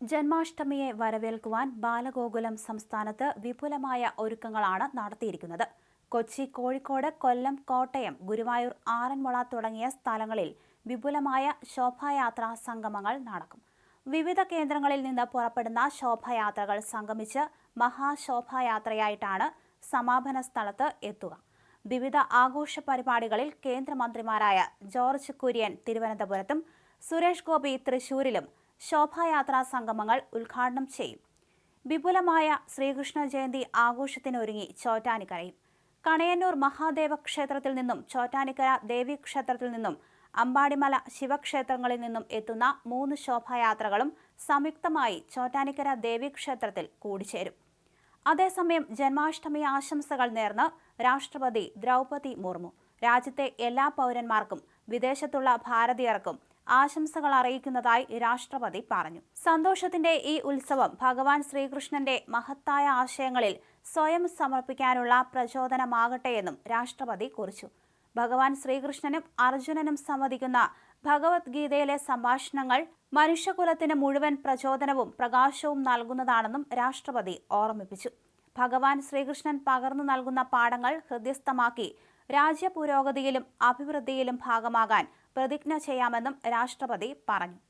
ജന്മാഷ്ടമിയെ വരവേൽക്കുവാൻ ബാലഗോകുലം സംസ്ഥാനത്ത് വിപുലമായ ഒരുക്കങ്ങളാണ് നടത്തിയിരിക്കുന്നത്. കൊച്ചി കോഴിക്കോട് കൊല്ലം കോട്ടയം ഗുരുവായൂർ ആറന്മുള തുടങ്ങിയ സ്ഥലങ്ങളിൽ വിപുലമായ ശോഭായാത്രാ സംഗമങ്ങൾ നടക്കും. വിവിധ കേന്ദ്രങ്ങളിൽ നിന്ന് പുറപ്പെടുന്ന ശോഭായാത്രകൾ സംഗമിച്ച് മഹാശോഭായാത്രയായിട്ടാണ് സമാപന സ്ഥലത്ത് എത്തുക. വിവിധ ആഘോഷ പരിപാടികളിൽ കേന്ദ്രമന്ത്രിമാരായ ജോർജ് കുര്യൻ തിരുവനന്തപുരത്തും സുരേഷ് ഗോപി തൃശൂരിലും ശോഭായാത്രാ സംഗമങ്ങൾ ഉദ്ഘാടനം ചെയ്യും. വിപുലമായ ശ്രീകൃഷ്ണ ജയന്തി ആഘോഷത്തിനൊരുങ്ങി ചോറ്റാനിക്കരയും കണയന്നൂർ മഹാദേവ ക്ഷേത്രത്തിൽ നിന്നും ചോറ്റാനിക്കര ദേവി ക്ഷേത്രത്തിൽ നിന്നും അമ്പാടിമല ശിവക്ഷേത്രങ്ങളിൽ നിന്നും എത്തുന്ന മൂന്ന് ശോഭായാത്രകളും സംയുക്തമായി ചോറ്റാനിക്കര ദേവി ക്ഷേത്രത്തിൽ കൂടിച്ചേരും. അതേസമയം ജന്മാഷ്ടമി ആശംസകൾ നേർന്ന് രാഷ്ട്രപതി ദ്രൗപതി മുർമു. രാജ്യത്തെ എല്ലാ പൗരന്മാർക്കും വിദേശത്തുള്ള ഭാരതീയർക്കും ആശംസകൾ അറിയിക്കുന്നതായി രാഷ്ട്രപതി പറഞ്ഞു. സന്തോഷത്തിന്റെ ഈ ഉത്സവം ഭഗവാൻ ശ്രീകൃഷ്ണന്റെ മഹത്തായ ആശയങ്ങളിൽ സ്വയം സമർപ്പിക്കാനുള്ള പ്രചോദനമാകട്ടെയെന്നും രാഷ്ട്രപതി കുറിച്ചു. ഭഗവാൻ ശ്രീകൃഷ്ണനും അർജുനനും സംവദിക്കുന്ന ഭഗവത്ഗീതയിലെ സംഭാഷണങ്ങൾ മനുഷ്യകുലത്തിന് മുഴുവൻ പ്രചോദനവും പ്രകാശവും നൽകുന്നതാണെന്നും രാഷ്ട്രപതി ഓർമ്മിപ്പിച്ചു. ഭഗവാൻ ശ്രീകൃഷ്ണൻ പകർന്നു നൽകുന്ന പാഠങ്ങൾ ഹൃദ്യസ്ഥമാക്കി രാജ്യ പുരോഗതിയിലും അഭിവൃദ്ധിയിലും ഭാഗമാകാൻ പ്രതിജ്ഞ ചെയ്യാമെന്നും രാഷ്ട്രപതി പറഞ്ഞു.